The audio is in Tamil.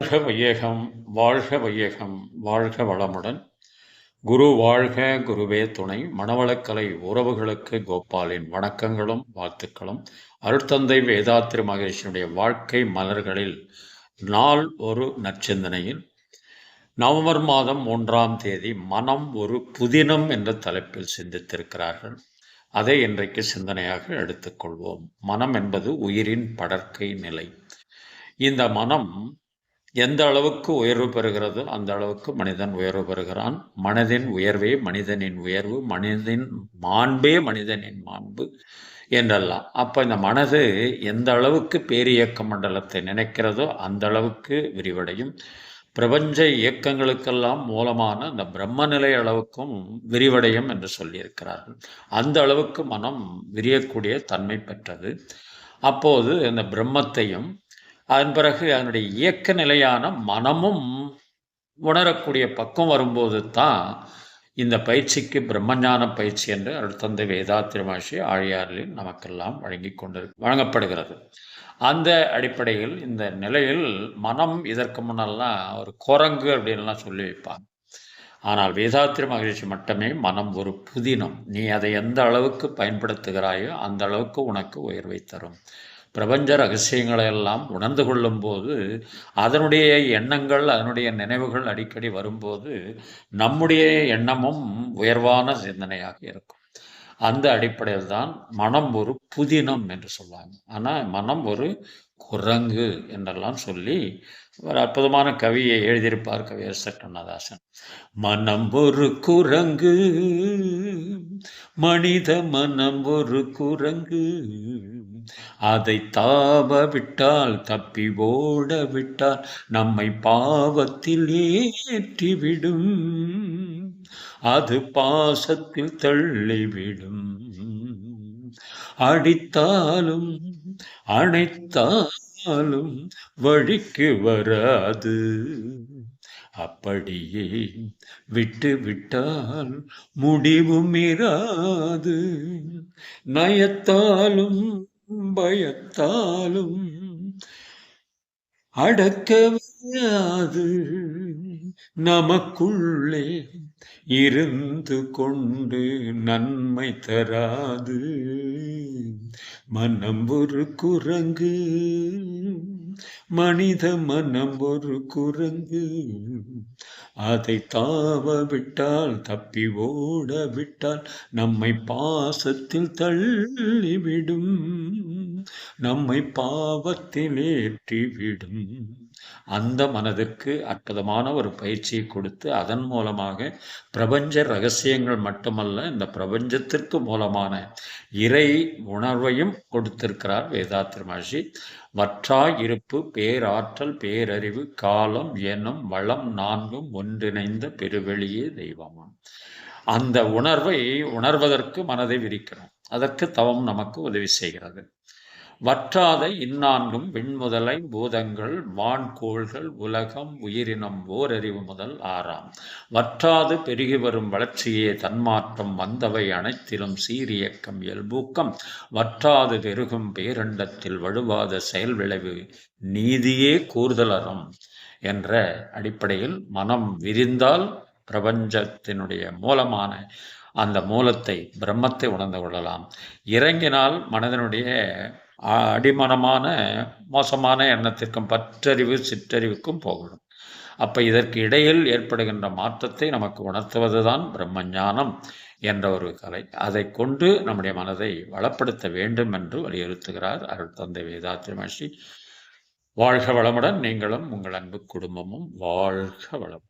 வாழ்க வையகம் வாழ்க வையகம் வாழ்க வளமுடன். குரு வாழ்க குருவே துணை. மணவளக்கலை உறவுகளுக்கு கோபாலின் வணக்கங்களும் வாழ்த்துக்களும். அருட்தந்தை வேதாத்திரி மகேஷனுடைய வாழ்க்கை மலர்களில் நாள் ஒரு நற்சிந்தனையில். நவம்பர் மாதம் மூன்றாம் தேதி மனம் ஒரு புதினம் என்ற தலைப்பில் சிந்தித்திருக்கிறார்கள். அதை இன்றைக்கு சிந்தனையாக எடுத்துக்கொள்வோம். மனம் என்பது உயிரின் படற்கை நிலை. இந்த மனம் எந்த அளவுக்கு உயர்வு பெறுகிறதோ அந்த அளவுக்கு மனிதன் உயர்வு பெறுகிறான். மனதின் உயர்வே மனிதனின் உயர்வு மனிதனின் மாண்பே மனிதனின் மாண்பு என்றெல்லாம். அப்போ இந்த மனது எந்த அளவுக்கு பேரியக்க மண்டலத்தை நினைக்கிறதோ அந்த அளவுக்கு விரிவடையும். பிரபஞ்ச இயக்கங்களுக்கெல்லாம் மூலமான அந்த பிரம்மநிலை அளவுக்கும் விரிவடையும் என்று சொல்லியிருக்கிறார்கள். அந்த அளவுக்கு மனம் விரியக்கூடிய தன்மை பெற்றது. அப்போது அந்த பிரம்மத்தையும் அதன் பிறகு அதனுடைய இயக்க நிலையான மனமும் உணரக்கூடிய பக்கம் வரும்போது தான் இந்த பயிற்சிக்கு பிரம்மஞான பயிற்சி என்று அருட்தந்தை வேதா திருமாஷி ஆழியாரில் நமக்கெல்லாம் வழங்கி கொண்டு வழங்கப்படுகிறது. அந்த அடிப்படையில் இந்த நிலையில் மனம் இதற்கு முன்னெல்லாம் ஒரு குரங்கு அப்படின்லாம் சொல்லி வைப்பாங்க. ஆனால் வேதாத்திரி மகிழ்ச்சி மட்டுமே மனம் ஒரு புதினம். நீ அதை எந்த அளவுக்கு பயன்படுத்துகிறாயோ அந்த அளவுக்கு உனக்கு உயர்வை தரும். பிரபஞ்ச ரகசியங்களை எல்லாம் உணர்ந்து கொள்ளும்போது அதனுடைய எண்ணங்கள் அதனுடைய நினைவுகள் அடிக்கடி வரும்போது நம்முடைய எண்ணமும் உயர்வான சிந்தனையாக இருக்கும். அந்த அடிப்படையில் தான் மனம் ஒரு புதினம் என்று சொல்லுவாங்க. ஆனால் மனம் ஒரு குரங்கு என்றெல்லாம் சொல்லி ஒரு அற்புதமான கவியை எழுதியிருப்பார் கவியரசர் கண்ணதாசன். மனம் ஒரு குரங்கு மனித மனம் ஒரு குரங்கு அதை தாவ விட்டால் தப்பி ஓட விட்டால் நம்மை பாவத்தில் ஏற்றிவிடும். அது பாசத்தில் தள்ளிவிடும். அடித்தாலும் அணைத்தாலும் வழிக்கு வராது. அப்படியே விட்டு விட்டால் முடிவும் இராது நயத்தாலும் பயத்தாலும் அடக்கவையாது. நமக்குள்ளே இருந்து கொண்டு நன்மை தராது. மனம் ஒரு குரங்கு. மனித மனம் ஒரு குரங்கு. அதை தாவ விட்டால் தப்பி ஓட விட்டால் நம்மை பாசத்தில் தள்ளிவிடும். நம்மை பாவத்திலேற்றிவிடும் அந்த மனதுக்கு அற்புதமான ஒரு பயிற்சியை கொடுத்து அதன் மூலமாக பிரபஞ்ச ரகசியங்கள் மட்டுமல்ல இந்த பிரபஞ்சத்திற்கு மூலமான இறை உணர்வையும் கொடுத்திருக்கிறார் வேதாத்திர மகர்ஷி. வற்றாய் இருப்பு பேராற்றல் பேரறிவு காலம் எனும் வளம் நான்கும் ஒன்றிணைந்த பெருவெளியே தெய்வமாம். அந்த உணர்வை உணர்வதற்கு மனதை விரிக்கிறோம் அதற்கு தவம் நமக்கு உதவி செய்கிறது. வற்றாத இந்நான்கும் விண்முதலை பூதங்கள் வான்கோள்கள் உலகம் உயிரினம் ஓரறிவு முதல் ஆறாம். வற்றாது பெருகி வரும் வளர்ச்சியே தன்மாற்றம் வந்தவை அனைத்திலும் சீரியக்கம் இயல்பூக்கம். வற்றாது பெருகும் பேரண்டத்தில் வழுவாத செயல் விளைவு நீதியே கூறுதலறம் என்ற அடிப்படையில் மனம் விரிந்தால் பிரபஞ்சத்தினுடைய மூலமான அந்த மூலத்தை பிரம்மத்தை உணர்ந்து கொள்ளலாம். இறங்கினால் மனதனுடைய அடிமனமான மோசமான எண்ணத்திற்கும் பற்றறிவு சிற்றறிவுக்கும் போகணும். அப்போ இதற்கு இடையில் ஏற்படுகின்ற மாற்றத்தை நமக்கு உணர்த்துவது தான் பிரம்மஞானம் என்ற ஒரு கலை. அதை கொண்டு நம்முடைய மனதை வளப்படுத்த வேண்டும் என்று வலியுறுத்துகிறார் அருள் தந்தை வேதாத்திரி மகிழ்ச்சி வாழ்க வளமுடன். நீங்களும் உங்கள் அன்பு குடும்பமும் வாழ்க வளம்